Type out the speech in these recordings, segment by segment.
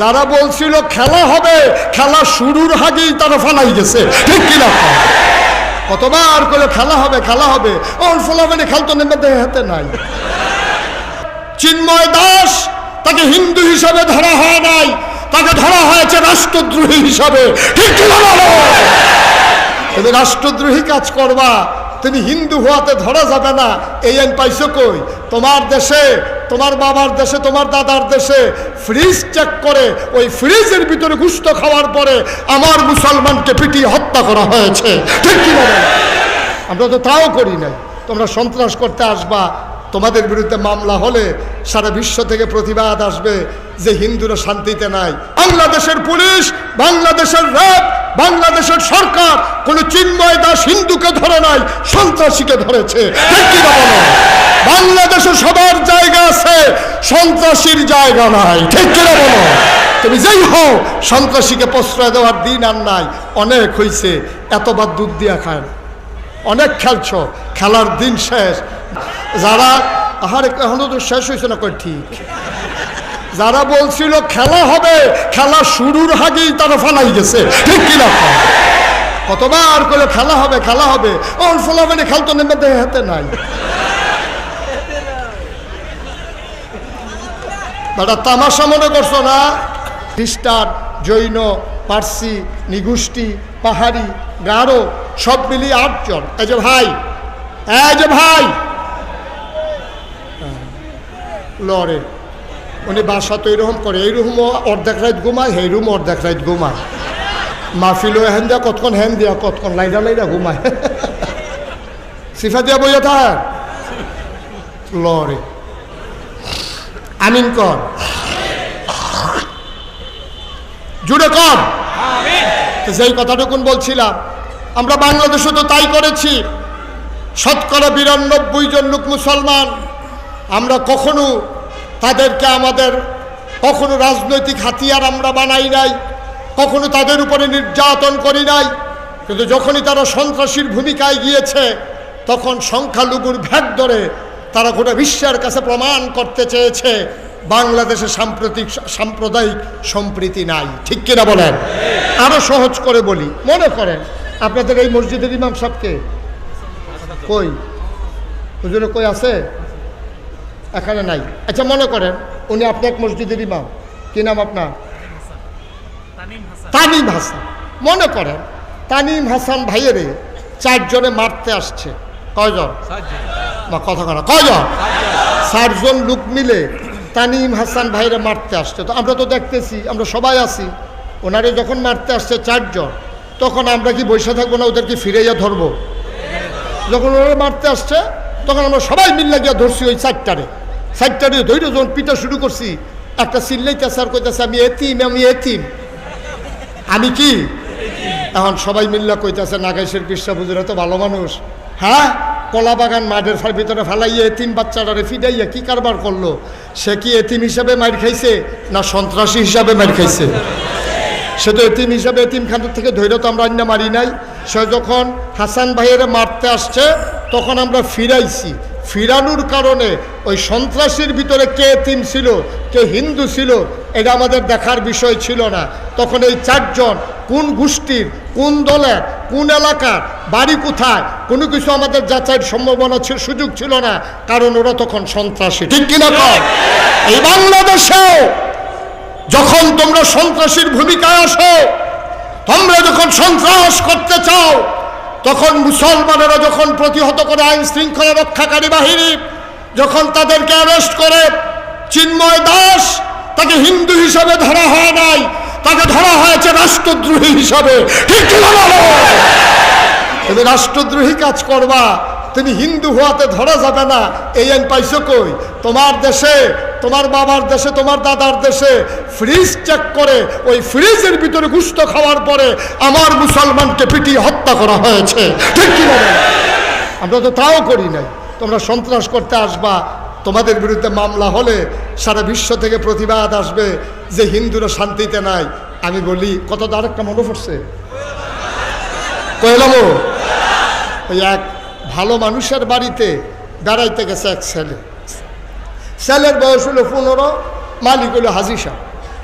যারা বলছিল খেলা হবে, খেলা শুরুর আগেই তারা ফালাই গেছে। ঠিক কিনা? কতবার করে খেলা হবে খেলা হবে। ওর ফলাফলে খেলতো নেমে হাতে নাই। চিন্ময় দাস তাকে হিন্দু হিসাবে ধরা হয় নাই। তাকে ধরা হয়েছে রাষ্ট্রদ্রোহী হিসাবে। ঠিক তুমি রাষ্ট্রদ্রোহী কাজ করবা, তুমি হিন্দু হওয়াতে ধরা যাবে না। এই আইন পাইছো কই? তোমার দেশে তোমার বাবার দেশে, তোমার দাদার দেশে ফ্রিজ চেক করে, ওই ফ্রিজের ভিতরে গুস্ত খাওয়ার পরে আমার মুসলমানকে পিটিয়ে হত্যা করা হয়েছে। ঠিক কি আমরা তো তাও করি নাই। তোমরা সন্ত্রাস করতে আসবা, তোমাদের বিরুদ্ধে মামলা হলে সারা বিশ্ব থেকে প্রতিবাদ আসবে যে হিন্দুরা শান্তিতে নাই। বাংলাদেশের পুলিশ, বাংলাদেশের র্যাব বাংলাদেশের সরকার কোন চিন্ময় দাস হিন্দুকে ধরে নাই, সন্ত্রাসীকে ধরেছে? বাংলাদেশে সবার জায়গা আছে, সন্ত্রাসীর জায়গা নাই। ঠিক কিনা বলো? তুমি যেই হও, সন্ত্রাসীকে প্রশ্রয় দেওয়ার দিন আর নাই, অনেক হইছে, এতবার দুধ দিয়া খায় অনেক খেলছ, খেলার দিন শেষ। যারা, আহার, এখনও তো শেষ হয়েছে না, কই ঠিক? যারা বলছিল খেলা হবে, খেলা শুরুর আগেই তারা ফালাই গেছে। ঠিক কিনা? কতবার করে খেলা হবে খেলা হবে। ওর ফলাফলে খেলতো নেমে দেহে হাতে নাই। বেটা, তামাশা মনে করছ না? খ্রিস্টান, জৈন, পার্সি নিগুষ্টি পাহাড়ি, গারো, সব মিলিয়ে আটজন। এই যে ভাই, এই যে ভাই। লড়ে উনি বাসা তো এরকম করে, এই রুমও অর্ধেক রাত ঘুমায় এই রুম অর্ধেক রাত ঘুমায়। মাহফিলও হেন দিয়া, কতক্ষণ হেন দিয়া, কতক্ষণ লাইডা লাইডা ঘুমায়। সিফা দিয়া বইয়া থাক। লড়ে আমিন কর। জুড়ে কর। যেই কথাটুকুন বলছিলাম, আমরা বাংলাদেশে তো তাই করেছি। শতকরা বিরানব্বই জন লোক মুসলমান। আমরা কখনো তাদেরকে আমাদের কখনো রাজনৈতিক হাতিয়ার আমরা বানাই নাই, কখনো তাদের উপরে নির্যাতন করি নাই, কিন্তু যখনই তারা সন্ত্রাসীর ভূমিকায় গিয়েছে, তখন সংখ্যালঘুর ভ্যাট ধরে তারা গোটা বিশ্বের কাছে প্রমাণ করতে চেয়েছে, বাংলাদেশে সাম্প্রতিক সাম্প্রদায়িক সম্প্রীতি নাই। ঠিক কিনা বলেন? আরও সহজ করে বলি। মনে করেন, আপনাদের এই মসজিদের ইমাম সাহেবকে কই? হুজুরে কই আছে? এখানে নাই। আচ্ছা মনে করেন উনি আপনার মসজিদের ইমাম কি নাম আপনার? তানিম হাসান। মনে করেন তানিম হাসান ভাইয়েরে চারজনে মারতে আসছে। কয়জন? না কথা কথা কয়জন? চারজন লোক মিলে তানিম হাসান ভাইরে মারতে আসছে। তো আমরা তো দেখতেছি আমরা সবাই আছি। ওনারে যখন মারতে আসছে চারজন তখন আমরা কি বসে থাকব না ওদেরকে ফিরাইয়া ধরবো? যখন ওরা মারতে আসছে তখন আমরা সবাই মিল্লা গিয়া ধরছি ওই চারটারে। চারটারে ধৈর্য যখন পিটা শুরু করছি, একটা চিল্লাইতেছে আর কইতেছে, আমি এতিম আমি এতিম। আমি কি? এখন সবাই মিল্লা কইতেছে, নাগাইশের বিশ্বাস বুঝলে তো ভালো মানুষ। হ্যাঁ? কলা বাগান মাঠের ভিতরে ফেলাইয়া এতিম বাচ্চাটারে ফিডাইয়া কি কারবার করল? সে কি এতিম হিসাবে মার খাইছে, না সন্ত্রাসী হিসাবে মার খাইছে? সে তো এতিম হিসাবে এতিম খানের থেকে ধৈর্য তো আমরা অন্য মারি নাই। সে যখন হাসান ভাইয়ের মারতে আসছে, তখন আমরা ফিরাইছি। ফিরানোর কারণে ওই সন্ত্রাসীর ভিতরে কে এতিম ছিল, কে হিন্দু ছিল, এটা আমাদের দেখার বিষয় ছিল না। তখন এই চারজন কোন গোষ্ঠীর, কোন দলের, কোন এলাকার, বাড়ি কোথায়, কোনো কিছু আমাদের যাচাইয়ের সম্ভাবনা সুযোগ ছিল না, কারণ ওরা তখন সন্ত্রাসী। ঠিক কিনা এই বাংলাদেশেও যখন তোমরা সন্ত্রাসীর ভূমিকায় আসো, তোমরা যখন সন্ত্রাস করতে চাও তখন মুসলমানেরা যখন প্রতিহত করে আইন শৃঙ্খলা রক্ষাকারী বাহিনী, যখন তাদেরকে অ্যারেস্ট করে, চিন্ময় দাস তাকে হিন্দু হিসাবে ধরা হয় নাই, তাকে ধরা হয়েছে রাষ্ট্রদ্রোহী হিসাবে ঠিক? তুমি রাষ্ট্রদ্রোহী কাজ করবা, তুমি হিন্দু হওয়াতে ধরা যাবে না, এই আইন পাইছো কই তোমার দেশে তোমার বাবার দেশে, তোমার দাদার দেশে ফ্রিজ চেক করে, ওই ফ্রিজের ভিতরে গুস্ত খাওয়ার পরে আমার মুসলমানকে পিটিয়ে হত্যা করা হয়েছে। ঠিক কি আমরা তো তাও করি নাই। তোমরা সন্ত্রাস করতে আসবা। তোমাদের বিরুদ্ধে মামলা হলে সারা বিশ্ব থেকে প্রতিবাদ আসবে যে হিন্দুরা শান্তিতে নাই। আমি বলি, কত আরেকটা মনে পড়ছে? কইলাম ওই এক ভালো মানুষের বাড়িতে বেড়াইতে গেছে এক ছেলে। ছেলের বয়স হলো পনেরো, মালিক হলো হাজি সাহ।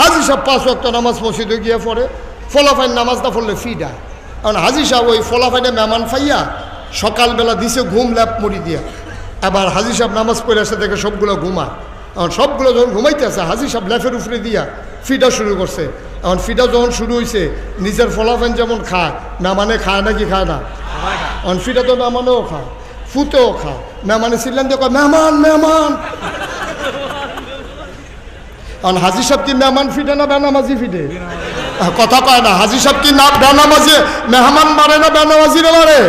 হাজি সাহেব পাঁচ ওয়াক্ত নামাজ মসজিদে গিয়ে পড়ে, ফলাফাইন নামাজ না পড়লে ফি দেয়। কারণ হাজি সাহেব ওই ফলাফাইনে মেহমান ফাইয়া সকালবেলা দিছে ঘুম ল্যাপ মুড়ি দিয়া। আবার হাজি সাহেব নামাজ পড়ে আসে দেখে সবগুলো ঘুমা এখন সবগুলো যখন ঘুমাইতে আছে হাজি সাহেব ল্যাফের উপরে দিয়া ফিটা শুরু করছে। এখন ফিটা যখন শুরু হয়েছে নিজের ফলাফাইন যেমন খায় মেহমানে খায় নাকি খায় না? এখন ফিটা তো মেহমানেও খায়, ফুতেও খায়। মেহমানে ছিলেন দিয়ে কয়, মেহমান মেহমান। কারণ হাজি সাহেব কি মেহমান ফিটে না বেনামাজি ফিটে? কথা কয় না, হাজি সাহেব কি না বেনামাজি? মেহমান মারে না বেনামাজিরে মারে?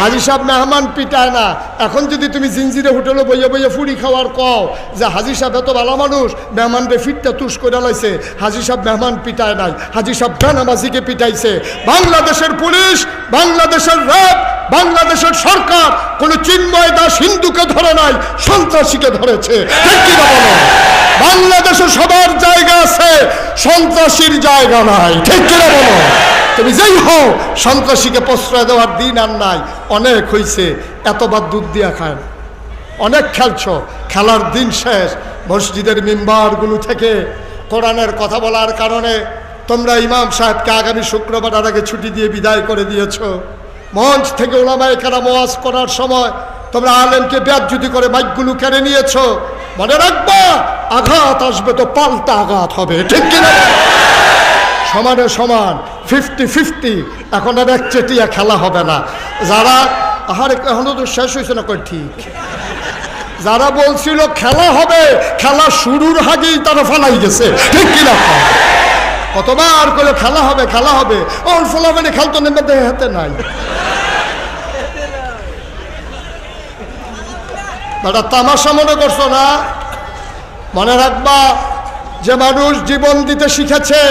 হাজি সাহেব মেহমান পিটায় না। এখন যদি তুমি জিনজিরে হোটেলে বইয়ে বইয়ে ফুড়ি খাওয়ার কও যে হাজি সাহেব এত ভালো মানুষ, মেহমানরে ফিটটা তুষ করে লাইছে, হাজি সাহেব মেহমান পিটায় নাই। হাজি সাহেব বেনামাজিকে পিটাইছে। বাংলাদেশের পুলিশ, বাংলাদেশের র্যাব বাংলাদেশের সরকার কোনো চিন্ময় দাস হিন্দুকে ধরে নাই, সন্ত্রাসীকে ধরেছে। বাংলাদেশে সবার জায়গা আছে, সন্ত্রাসীর জায়গা নাই। ঠিক কিনা বলো? তুমি যেই হও, সন্ত্রাসীকে প্রশ্রয় দেওয়ার দিন আর নাই, অনেক হইছে, এতবার দুধ দিয়া খায়। অনেক খেলছ, খেলার দিন শেষ, মসজিদের মেম্বারগুলো থেকে কোরআনের কথা বলার কারণে তোমরা ইমাম সাহেবকে আগামী শুক্রবার আগে ছুটি দিয়ে বিদায় করে দিয়েছ। মঞ্চ থেকে ওলামায় কারা মোয়াজ করার সময় তোমরা আলেমকে ব্যাজ্যুতি করে মাইকগুলো কেড়ে নিয়েছ। মনে রাখবা, আঘাত আসবে তো পাল্টা আঘাত হবে, ঠিক কিনা? সমানে সমান ফিফটি ফিফটি এখন আর একচেটিয়া খেলা হবে না। যারা, আহার, এখনও তো শেষ হয়েছে না, কই ঠিক? যারা বলছিল খেলা হবে, খেলা শুরুর আগেই তারা ফালাই গেছে, ঠিক কিনা? কতবার করে খেলা হবে খেলা হবে। ওর ফলাফলে খেলতো নেমে দেহে হাতে নাই। বেটা, তামাশা মনে করছ না? মনে রাখবা, যে মানুষ জীবন দিতে শিখেছে,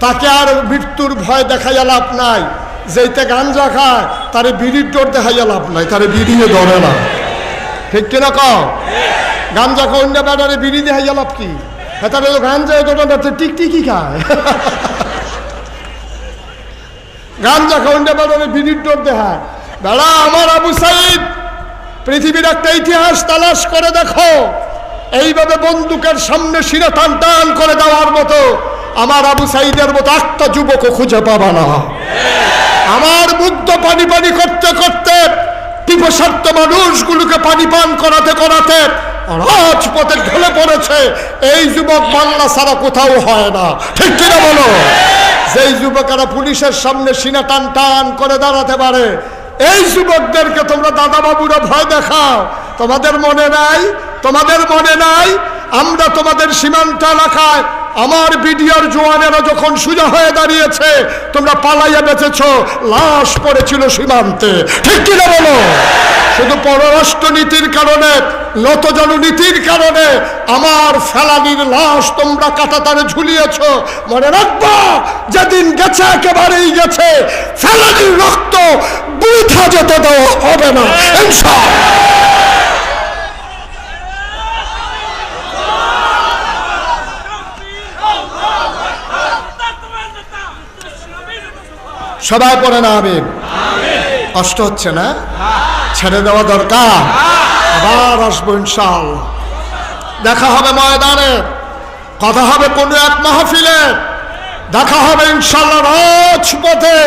তাকে আর মৃত্যুর ভয় দেখাইয়া লাভ নাই। যেইতে গাঞ্জা খায়, তারে বিড়ির ডোর দেখাইয়া লাভ নাই, তারে বিড়িয়ে ধরে না। ঠিক কিনা কও? গাঞ্জা খাওয়া বেড়ারে বিড়ি দেখাইয়া লাভ কি? হ্যাঁ তাহলে তো গাঞ্জা দোটা টিকটিকি খায়। গাঞ্জা খাওয়া বেড়ারে বিড়ির ডোর বেড়া আমার আবু সাইদ, পৃথিবীর একটা ইতিহাস তালাশ করে দেখো। এইভাবে বন্দুকের সামনে শিরে টান টান করে দেওয়ার মতো আমার আবু সাইদের মতো একটা যুবকও খুঁজে পাবা না। আমার মুগ্ধ পানি পানি করতে করতে পিপসার্থ মানুষগুলোকে পানি পান করাতে করাতে রাজপথে ঢলে পড়েছে। এই যুবক বাংলা ছাড়া কোথাও হয় না। ঠিক কিনা বলো? যেই যুবকেরা পুলিশের সামনে সিনা টান টান করে দাঁড়াতে পারে, এই যুবকদেরকে তোমরা দাদা বাবুরা ভয় দেখাও। তোমাদের মনে নাই? তোমাদের মনে নাই? আমরা তোমাদের সীমান্ত এলাকায় আমার বিডিআর জোয়ানেরা যখন সোজা হয়ে দাঁড়িয়েছে, তোমরা পালাইয়া বেঁচেছ। লাশ পড়েছিল সীমান্তে। ঠিক কিনা বলো? শুধু পররাষ্ট্র নীতির কারণে নতজন নীতির কারণে আমার ফেলানির লাশ তোমরা কাটাতারে ঝুলিয়েছ। মনে রাখবা, যেদিন গেছে, একেবারেই গেছে। ফেলানির রক্ত বৃথা যেতে দেওয়া হবে না। সবাই পড়ে না, আমিন। কষ্ট হচ্ছে না? ছেড়ে দেওয়া দরকার। আবার আসব ইনশাআল্লাহ। দেখা হবে ময়দানে। কথা হবে কোনো এক মাহফিলে। দেখা হবে ইনশাল্লাহ রাজপথে।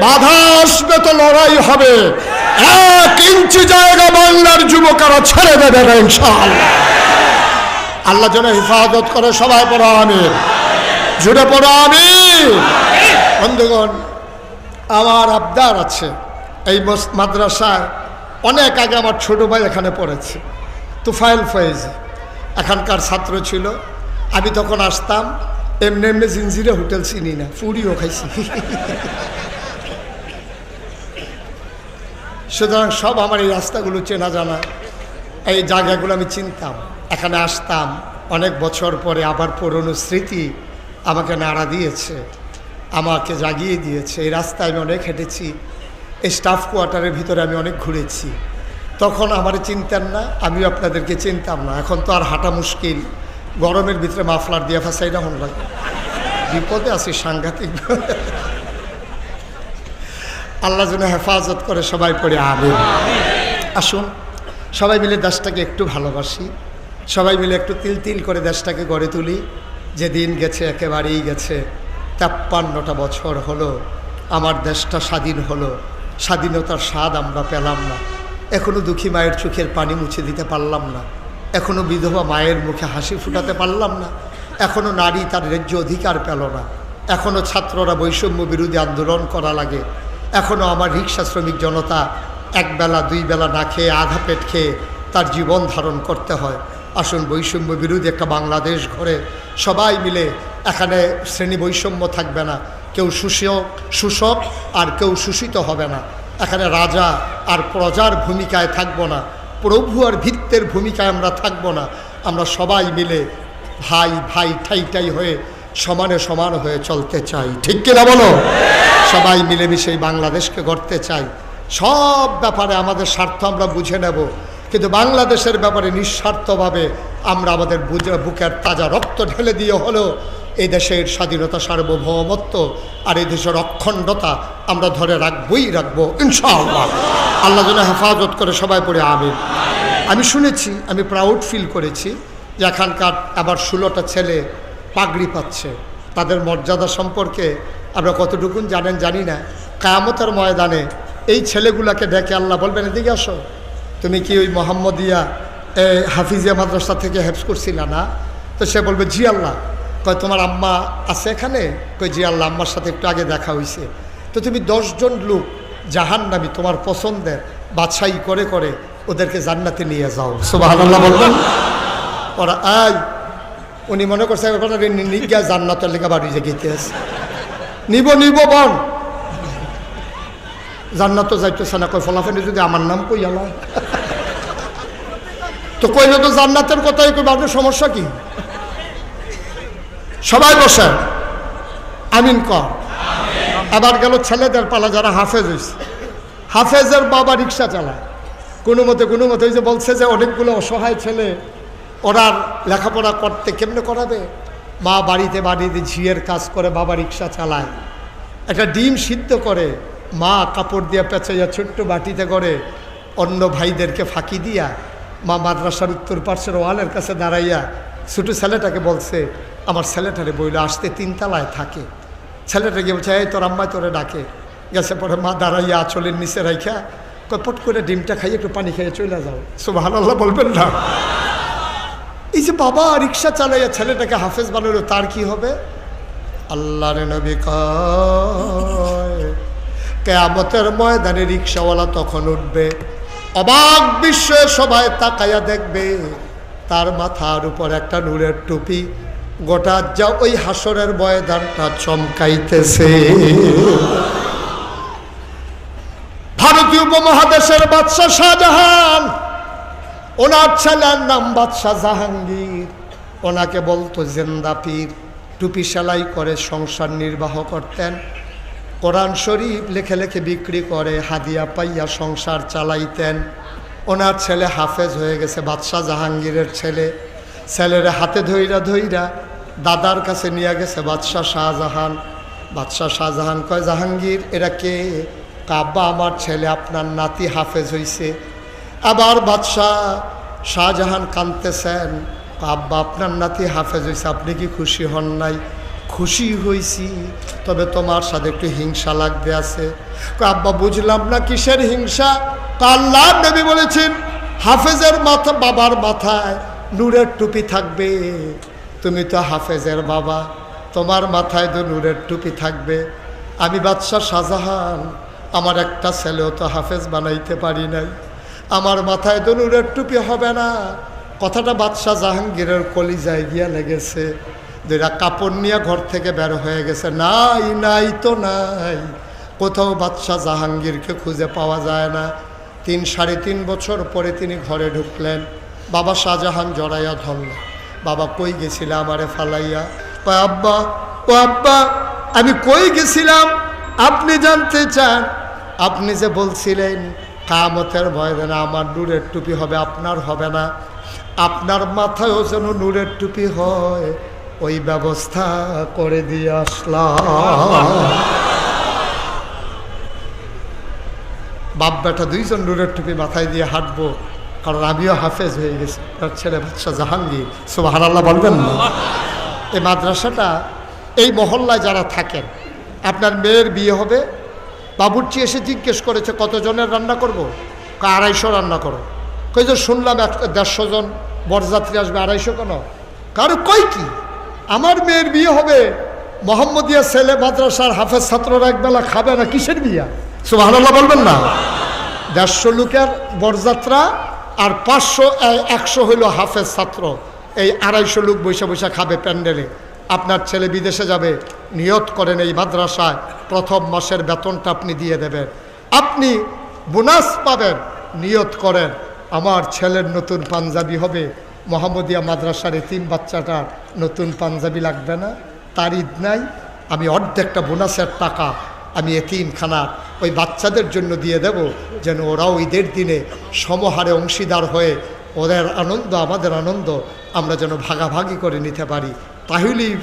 বাধা আসবে তো লড়াই হবে। এক ইঞ্চি জায়গা বাংলার যুবকেরা ছেড়ে দেবে না ইনশাআল্লাহ। আল্লাহ যেন হেফাজত করে সবাই পড়ো আমি জুড়ে পড়ো আমি বন্ধুগণ আমার আবদার আছে। এই মাদ্রাসায় অনেক আগে আমার ছোট ভাই এখানে পড়েছে, তুফাইল ফয়েজ। এখানকার ছাত্র ছিল। আমি তখন আসতাম, এমনি এমনি জিনজিরে হোটেল চিনি না, পুরিও খাইছি। সুতরাং সব আমার এই রাস্তাগুলো চেনা জানা, এই জায়গাগুলো আমি চিনতাম। এখানে আসতাম, অনেক বছর পরে আবার পুরনো স্মৃতি আমাকে নাড়া দিয়েছে। আমাকে জাগিয়ে দিয়েছে। এই রাস্তায় আমি অনেক হেঁটেছি। এই স্টাফ কোয়ার্টারের ভিতরে আমি অনেক ঘুরেছি। তখন আমার চিনতেন না, আমিও আপনাদেরকে চিনতাম না। এখন তো আর হাঁটা মুশকিল। গরমের ভিতরে মাফলার দিয়ে ফাঁসাইটা মনে লাগে। বিপদে আছি সাংঘাতিক। আল্লাহ যেন হেফাজত করে সবাই পড়ে আবে আসুন, সবাই মিলে দেশটাকে একটু ভালোবাসি। সবাই মিলে একটু তিল তিল করে দেশটাকে গড়ে তুলি। যেদিন গেছে, একেবারেই গেছে। তেপ্পান্নটা বছর হলো, আমার দেশটা স্বাধীন হলো, স্বাধীনতার স্বাদ আমরা পেলাম না। এখনও দুঃখী মায়ের চোখের পানি মুছে দিতে পারলাম না। এখনও বিধবা মায়ের মুখে হাসি ফুটাতে পারলাম না। এখনও নারী তার ন্যায্য অধিকার পেল না। এখনও ছাত্ররা বৈষম্য বিরোধী আন্দোলন করা লাগে। এখনও আমার রিক্সা শ্রমিক জনতা একবেলা দুই বেলা না খেয়ে আধা পেট খেয়ে তার জীবন ধারণ করতে হয়। আসুন বৈষম্য বিরোধী একটা বাংলাদেশ ঘরে সবাই মিলে এখানে শ্রেণি বৈষম্য থাকবে না। কেউ শোষক শোষক আর কেউ শোষিত হবে না। এখানে রাজা আর প্রজার ভূমিকায় থাকব না। প্রভু আর ভিত্তের ভূমিকায় আমরা থাকব না। আমরা সবাই মিলে ভাই ভাই, ঠাই ঠাই হয়ে সমানে সমান হয়ে চলতে চাই। ঠিক কিনা বলো? সবাই মিলেমিশে বাংলাদেশকে গড়তে চাই। সব ব্যাপারে আমাদের স্বার্থ আমরা বুঝে নেব। কিন্তু বাংলাদেশের ব্যাপারে নিঃস্বার্থভাবে আমরা আমাদের বুকের তাজা রক্ত ঢেলে দিয়ে হলেও এই দেশের স্বাধীনতা, সার্বভৌমত্ব আর এই দেশের অখণ্ডতা আমরা ধরে রাখবই রাখব, ইনশাআল্লাহ। আল্লাহ যেন হেফাজত করে সবাই পড়ে, আমিন। আমি শুনেছি, আমি প্রাউড ফিল করেছি যে এখানকার আবার ষোলোটা ছেলে পাগড়ি পাচ্ছে। তাদের মর্যাদা সম্পর্কে আমরা কতটুকুন জানেন জানি না। কায়ামতের ময়দানে এই ছেলেগুলাকে ডেকে আল্লাহ বলবেন, এদিকে আসো। তুমি কি ওই মোহাম্মদিয়া হাফিজিয়া মাদ্রাসা থেকে হেফস করছিলা না? তো সে বলবে, জি আল্লাহ। কয়, তোমার আম্মা আছে এখানে? কই জি আল্লাহ, আম্মার সাথে একটু আগে দেখা হয়েছে তো তুমি দশজন লোক জাহান জাহান্নামি, তোমার পছন্দের, বাছাই করে করে ওদেরকে জান্নাতে নিয়ে যাও। সুবাহ বলবেন? ওরা, আয়। উনি মনে করছে নিজ্ঞা জান্নাতের লেখা বাড়ি যে গীতে আছে। নিব নিব বন জান্নাত যাইতেছে না। কই ফলাফেলে যদি আমার নাম কই আলা তো কইলে, তো জান্নাতের কথাই কই আপনার সমস্যা কি? সবাই বসে আমিন কর আবার গেল ছেলেদের পালা যারা হাফেজ হয়েছে হাফেজের বাবা রিক্সা চালায়। কোনো মতে কোনো মতে যে বলছে যে অনেকগুলো অসহায় ছেলে, ওরা লেখাপড়া করতে কেমনে করাবে? মা বাড়িতে বাড়িতে ঝিয়ের কাজ করে, বাবা রিক্সা চালায়। একটা ডিম সিদ্ধ করে, মা কাপড় দিয়ে পেঁচাইয়া ছোট্ট বাটিতে করে, অন্য ভাইদেরকে ফাঁকি দিয়া মা মাদ্রাসার উত্তর পার্শ্বের ওয়ালের কাছে দাঁড়াইয়া ছোটো ছেলেটাকে বলছে আমার ছেলেটারে বইলে, আসতে তিনতলায় থাকে। ছেলেটা গিয়ে বলছে, এই তোর আম্মায় তোরে ডাকে। গেছে পরে মা দাঁড়াইয়া আঁচলের নিচে রাইখা কপট করে ডিমটা খাইয়ে একটু পানি খাইয়ে চলে যাও। সুবাহ আল্লাহ বলবেন না। এই যে বাবা রিক্সা চালাইয়া ছেলেটাকে হাফেজ বানালো তার কি হবে? আল্লাহর নবী কয়, কেয়ামতের ময়দানে রিক্সাওয়ালা তখন উঠবে, অবাক বিশ্বে সবাই তাকাইয়া দেখবে, তার মাথার উপর একটা নূরের টুপি গোটা যা ওই হাসরের ময়দানটা চমকাইতেছে। ভারতীয় উপমহাদেশের বাদশাহ শাহজাহান, ওনার ছেলের নাম বাদশাহ জাহাঙ্গীর। ওনাকে বলতো, জেন্দা পীর, টুপি সেলাই করে সংসার নির্বাহ করতেন। কোরআন শরীফ লেখে লেখে বিক্রি করে হাদিয়া পাইয়া সংসার চালাইতেন। ওনার ছেলে হাফেজ হয়ে গেছে, বাদশাহ জাহাঙ্গীরের ছেলে। ছেলের হাতে ধইরা ধইরা দাদার কাছে নিয়ে গেছে বাদশাহ শাহজাহান। বাদশাহ শাহজাহান কয়, জাহাঙ্গীর, এরা কে? কাব্বা আমার ছেলে, আপনার নাতি হাফেজ হইছে। আবার বাদশাহ শাহজাহান কানতেছেন আব্বা, আপনার নাতি হাফেজ হয়েছে আপনি কি খুশি হন নাই? খুশি হইছি, তবে তোমার সাথে একটু হিংসা লাগবে আছে। আব্বা, বুঝলাম না কিসের হিংসা? আল্লাহ নবী বলেছেন, হাফেজের মাথা বাবার মাথায়, নূরের টুপি থাকবে। তুমি তো হাফেজের বাবা, তোমার মাথায় তো নূরের টুপি থাকবে। আমি বাদশাহ শাহজাহান, আমার একটা ছেলেও তো হাফেজ বানাইতে পারি নাই। আমার মাথায় তো নূরের টুপি হবে না। কথাটা বাদশাহ জাহাঙ্গীরের কলিজায় গিয়া লেগেছে। যেটা কাপড় নিয়ে ঘর থেকে বের হয়ে গেছে। নাই নাই তো নাই। কোথাও বাদশাহ জাহাঙ্গীরকে খুঁজে পাওয়া যায় না। তিন, সাড়ে তিন বছর পরে তিনি ঘরে ঢুকলেন। বাবা শাহজাহান জড়াইয়া ধরল বাবা, কই গেছিলাম আমারে ফালাইয়া? কয়, আব্বা, ও আব্বা, আমি কই গেছিলাম? আপনি জানতে চান? আপনি যে বলছিলেন, কামতের ভয় দেন আমার নূরের টুপি হবে, আপনার হবে না। আপনার মাথায়ও যেন নূরের টুপি হয়, ওই ব্যবস্থা করে দিয়ে আসলাম। বাপ বেটা দুইজন নূরের টুপি মাথায় দিয়ে হাঁটবো। কারণ আমিও হাফেজ হয়ে গেছি। তার ছেলে বাচ্চা জাহাঙ্গীর সুবাহ বলবেন না। এই মাদ্রাসাটা, এই মহল্লায় যারা থাকেন, আপনার মেয়ের বিয়ে হবে, বাবুর্চি এসে জিজ্ঞেস করেছে, কতজনের রান্না করব? আড়াইশো রান্না করো। কই যে, শুনলাম এক, দেড়শো জন বরযাত্রী আসবে, আড়াইশো কেন? কারও কই কি? আমার মেয়ের বিয়ে হবে, মোহাম্মদিয়া ছেলে মাদ্রাসার হাফেজ ছাত্ররা একবেলা খাবে না, কিসের বিয়া? সুবাহ বলবেন না। দেড়শো লোকের বরযাত্রা আর পাঁচশো একশো হইল হাফেজ ছাত্র। এই আড়াইশো লোক বৈশা বৈশা খাবে প্যান্ডেলে। আপনার ছেলে বিদেশে যাবে, নিয়ত করেন এই মাদ্রাসায়, প্রথম মাসের বেতনটা আপনি দিয়ে দেবেন। আপনি বোনাস পাবেন, নিয়ত করেন। আমার ছেলের নতুন পাঞ্জাবি হবে। মোহাম্মদিয়া মাদ্রাসার এই তিন বাচ্চাটার নতুন পাঞ্জাবি লাগবে না, তার ঈদ নাই। আমি অর্ধেকটা বোনাসের টাকা আমি এতিমখানার ওই বাচ্চাদের জন্য দিয়ে দেব যেন ওরাও ঈদের দিনে সমহারে অংশীদার হয়ে ওদের আনন্দ, আমাদের আনন্দ আমরা যেন ভাগাভাগি করে নিতে পারি। তাহলেই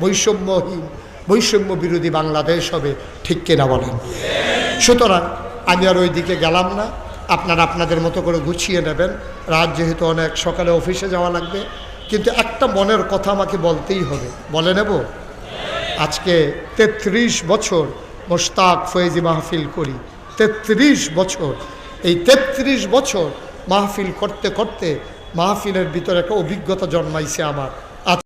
বৈষম্যহীন বৈষম্য বিরোধী বাংলাদেশ হবে, ঠিক কিনা বলেন? সুতরাং আমি আর ওই দিকে গেলাম না। আপনারা আপনাদের মতো করে গুছিয়ে নেবেন। রাত যেহেতু অনেক, সকালে অফিসে যাওয়া লাগবে। কিন্তু একটা মনের কথা আমাকে বলতেই হবে। বলে নেব? আজকে তেত্রিশ বছর মোশতাক ফয়েজি মাহফিল করি। তেত্রিশ বছর, এই তেত্রিশ বছর মাহফিল করতে করতে মাহফিলের ভিতরে একটা অভিজ্ঞতা জন্মাইছে আমার।